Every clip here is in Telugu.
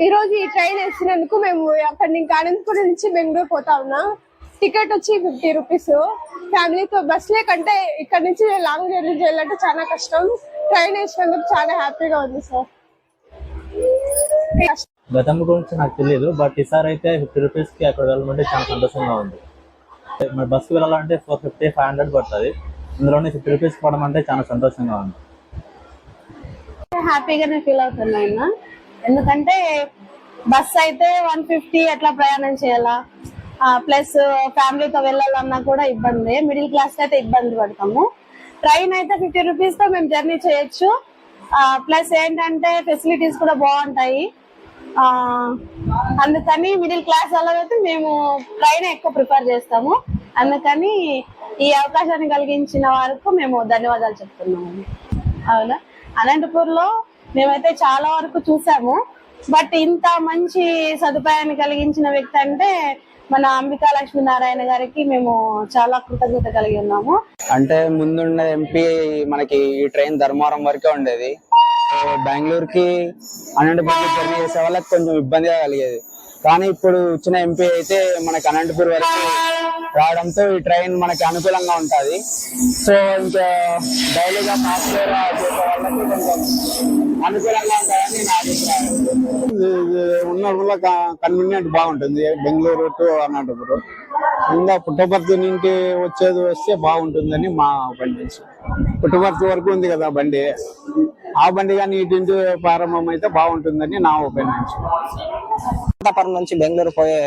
ఈ రోజు ఈ ట్రైన్ వేసినందుకు మేము అక్కడ నుంచి అనంతపురం నుంచి బెంగళూరు పోతా ఉన్నాం. టికెట్ వచ్చి ఫిఫ్టీ రూపీస్ ఫ్యామిలీతో బస్ లేకంటే ఇక్కడ నుంచి లాంగ్ జర్నీ చేయాలంటే చాలా కష్టం. ట్రైన్ వేసినందుకు చాలా హ్యాపీగా ఉంది సార్ గతం గురించి నాకు తెలియదు బట్ ఈసారి అయితే ఫిఫ్టీ రూపీస్కి అక్కడ వెళ్ళమంటే చాలా సంతోషంగా ఉంది. మరి బస్సుకి వెళ్ళాలంటే ఫోర్ ఫిఫ్టీ ఫైవ్ హండ్రెడ్ పడుతుంది. ఇందులోనే ఫిఫ్టీ రూపీస్ పడడం అంటే చాలా సంతోషంగా ఉంది. హ్యాపీగానే ఫీల్ అవుతున్నాను ఎందుకంటే బస్ అయితే వన్ ఫిఫ్టీ అట్లా ప్రయాణం చేయాలా? ప్లస్ ఫ్యామిలీతో వెళ్ళాలన్నా కూడా ఇబ్బంది. మిడిల్ క్లాస్ అయితే ఇబ్బంది పడతాము. ట్రైన్ అయితే ఫిఫ్టీ రూపీస్తో మేము జర్నీ చేయొచ్చు. ప్లస్ ఏంటంటే ఫెసిలిటీస్ కూడా బాగుంటాయి. అందుకని మిడిల్ క్లాస్ వాళ్ళకైతే మేము ట్రైన్ ఎక్కువ ప్రిఫర్ చేస్తాము. అందుకని ఈ అవకాశాన్ని కలిగించిన వారికి మేము ధన్యవాదాలు చెప్తున్నాము. అవునా? అనంతపూర్లో మేమైతే చాలా వరకు చూసాము. బట్ ఇంత మంచి సదుపాయాన్ని కలిగించిన వ్యక్తి అంటే మన అంబికా లక్ష్మీనారాయణ గారికి మేము చాలా కృతజ్ఞత కలిగి ఉన్నాము. అంటే ముందున్న ఎంపీ మనకి ఈ ట్రైన్ ధర్మవరం వరకే ఉండేది. బెంగళూరు బెంగళూరుకి అనంతపురం జర్నీ చేసే వాళ్ళకి కొంచెం ఇబ్బందిగా కలిగేది. కానీ ఇప్పుడు వచ్చిన ఎంపీ అయితే మనకి అనంతపూర్ వరకు రావడంతో ఈ ట్రైన్ మనకి అనుకూలంగా ఉంటుంది. సో ఇంకా డైలీగా సాఫ్ట్వేర్ ఉన్న కన్వీనియంట్ బాగుంటుంది. బెంగళూరు టు అనంతపురం. ఇంకా పుట్టపర్తి నుండి వచ్చేది వస్తే బాగుంటుందని మా బండి పుట్టపర్తి వరకు ఉంది కదా బండి. ఆ బండి కానీ ఇటు నుంచి ప్రారంభం అయితే బాగుంటుందని నా ఒపీనియన్. అనంతపురం నుంచి బెంగళూరు పోయే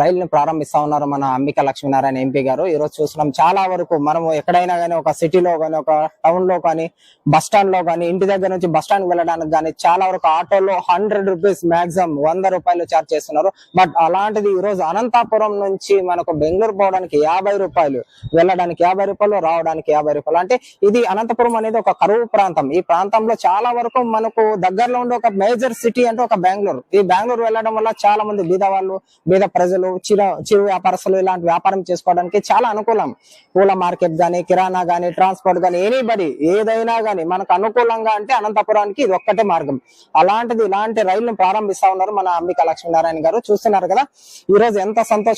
రైలును ప్రారంభిస్తా ఉన్నారు మన అంబిక లక్ష్మీనారాయణ ఎంపీ గారు. ఈ రోజు చూస్తున్నాం. చాలా వరకు మనం ఎక్కడైనా కానీ ఒక సిటీలో కానీ ఒక టౌన్లో కానీ బస్ స్టాండ్లో కానీ ఇంటి దగ్గర నుంచి బస్ స్టాండ్ వెళ్ళడానికి కానీ చాలా వరకు ఆటోలో హండ్రెడ్ రూపీస్ మాక్సిమం వంద రూపాయలు చార్జ్ చేస్తున్నారు. బట్ అలాంటిది ఈ రోజు అనంతపురం నుంచి మనకు బెంగళూరు పోవడానికి యాభై రూపాయలు వెళ్ళడానికి యాభై రూపాయలు రావడానికి యాభై రూపాయలు. అంటే ఇది అనంతపురం అనేది ఒక కరువు ప్రాంతం. ఈ ప్రాంతంలో చాలా వరకు మనకు దగ్గరలో ఉండే ఒక మేజర్ సిటీ అంటే ఒక బెంగళూరు. ఈ బెంగళూరు వెళ్ళడం వల్ల చాలా మంది బీద వాళ్ళు బీద ప్రజలు చిరు చిరు వ్యాపారస్తులు ఇలాంటి వ్యాపారం చేసుకోవడానికి చాలా అనుకూలం. పూల మార్కెట్ గానీ కిరాణా గానీ ట్రాన్స్పోర్ట్ గానీ ఎనీబడి ఏదైనా గానీ మనకు అనుకూలంగా అంటే అనంతపురానికి ఇది ఒక్కటే మార్గం. అలాంటిది ఇలాంటి రైలును ప్రారంభిస్తా ఉన్నారు మన అంబికా లక్ష్మీనారాయణ గారు. చూస్తున్నారు కదా? ఈ రోజు ఎంత సంతోషం